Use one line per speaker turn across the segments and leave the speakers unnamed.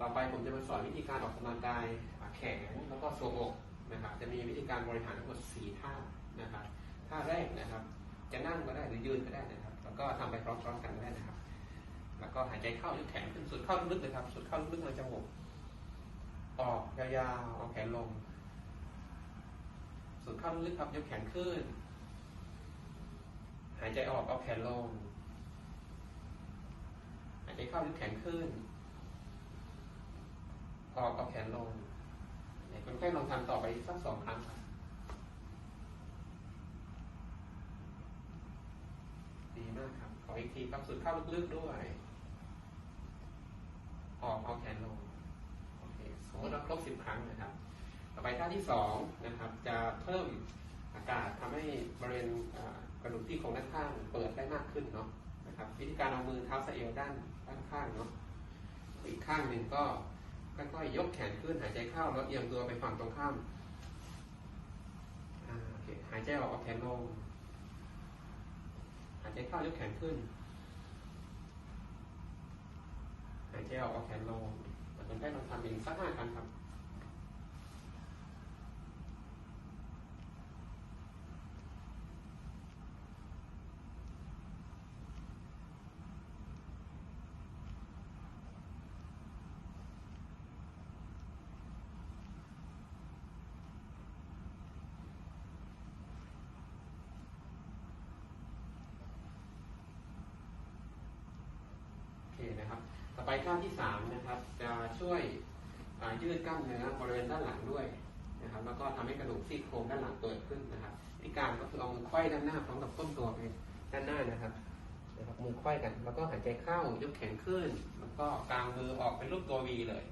ต่อไปผมจะมาสอนวิธีการออกกำลังกายแขนแล้วก็ทรวงอกนะครับ จะมีวิธีการบริหารทั้งหมด 4 ท่านะครับ ท่าแรกนะครับ จะนั่งก็ได้หรือยืนก็ได้นะครับ แล้วก็ทำไปพร้อมๆกันก็ได้นะครับ แล้วก็หายใจเข้ายกแขนขึ้นสุดเข้าลึกเลยครับ สุดเข้าลึกๆมาจมูกออกยาวๆเอาแขนลง สุดเข้าลึกๆครับยกแขนขึ้น หายใจออกเอาแขนลง หายใจเข้ายกแขนขึ้น ออกเอาแขนลงคนไข้ลองทำต่อไปสักสองครั้งครับดีมากครับขออีกทีครับสุดเข้าลึกๆด้วย ออกเอาแขนลงโอเคสมมติเราครบสิบครั้งนะครับ ต่อไปท่าที่สองนะครับ จะเพิ่มอากาศทำให้บริเวณกระดูกที่โครงด้านข้างเปิดได้มากขึ้นเนาะนะครับ วิธีการเอามือเท้าสะเอวด้านด้านข้างเนาะอีกข้างหนึ่งก็ ค่อยๆยกแขนขึ้นหายใจเข้าแล้วเอียงตัวไปฝั่งตรงข้ามหายใจออกเอาแขนลงหายใจเข้ายกแขนขึ้น หายใจออกเอาแขนลงคนไข้ลองทำเองสักห้าครั้งครับ นะครับ ต่อไปท่าที่สามนะครับจะช่วยยืดกล้ามเนื้อบริเวณด้านหลังด้วยนะครับ แล้วก็ทำให้กระดูกซี่โครงด้านหลังเปิดขึ้นนะครับวิธีการก็คือเอามือไขว้ด้านหน้าพร้อมกับก้มตัวไปด้านหน้านะครับนะครับ มือไขว้กัน แล้วก็หายใจเข้ายกแขนขึ้น แล้วก็กางมือออกเป็นรูปตัววีเลย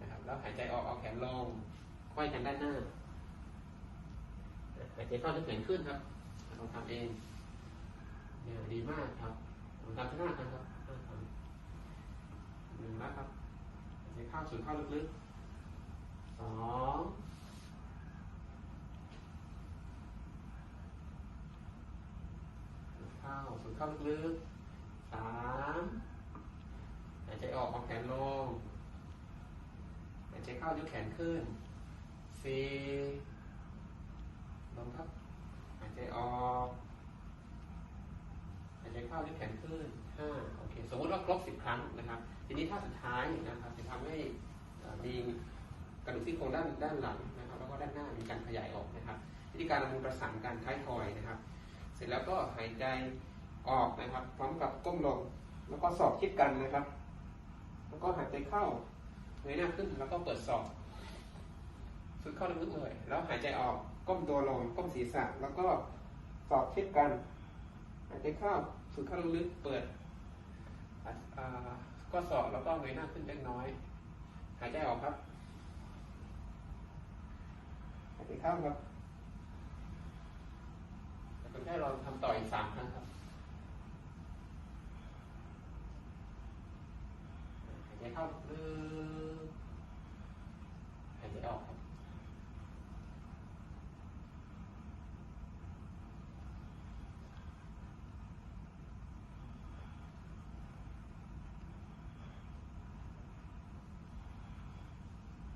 นะครับ แล้วหายใจออกเอาแขนลงไขว้กันด้านหน้าหายใจเข้ายกแขนขึ้นครับลองทำเองเนี่ยดีมากครับลองทำข้างหน้ากันครับห้าครั้งหนึ่งแล้วครับหายใจเข้า สูดเข้าลึกๆสองสูดเข้าสูดเข้าลึกๆสามหายใจออกเอาแขนลงหายใจเข้ายกแขนขึ้นสี่ลงครับ หายใจออก หายใจเข้ายกแขนขึ้นห้าโอเคสมมติว่าครบสิบครั้งนะครับ ทีนี้ท่าสุดท้ายนะครับจะทำให้มีกระดูกซี่โครงด้านด้านหลังนะครับ แล้วก็ด้านหน้ามีการขยายออกนะครับ วิธีการเอามือประสานกันท้ายทอยนะครับ เสร็จแล้วก็หายใจออกนะครับ พร้อมกับก้มลงแล้วก็ศอกชิดกันนะครับ แล้วก็หายใจเข้าเงยหน้าขึ้นแล้วก็เปิดศอกสุดเข้าลึกๆเลย แล้วหายใจออกก้มตัวลงก้มศีรษะ แล้วก็ศอกชิดกัน หายใจเข้าสูดเข้าลึกๆเปิด ก็สอบแล้วก็เงยหน้าขึ้นเล็กน้อย หายใจออกครับหายใจเข้าครับคนไข้เราทำต่ออีกสามครั้งครับหายใจเข้าลึกหายใจออกครับ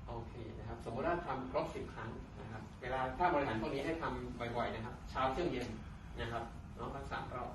โอเคนะครับ สมมติว่าทำครบสิบครั้งนะครับ เวลาถ้าบริหารพวกนี้ให้ทำบ่อยๆนะครับ เช้าเที่ยงเย็นนะครับน้องทั้งสามรอบ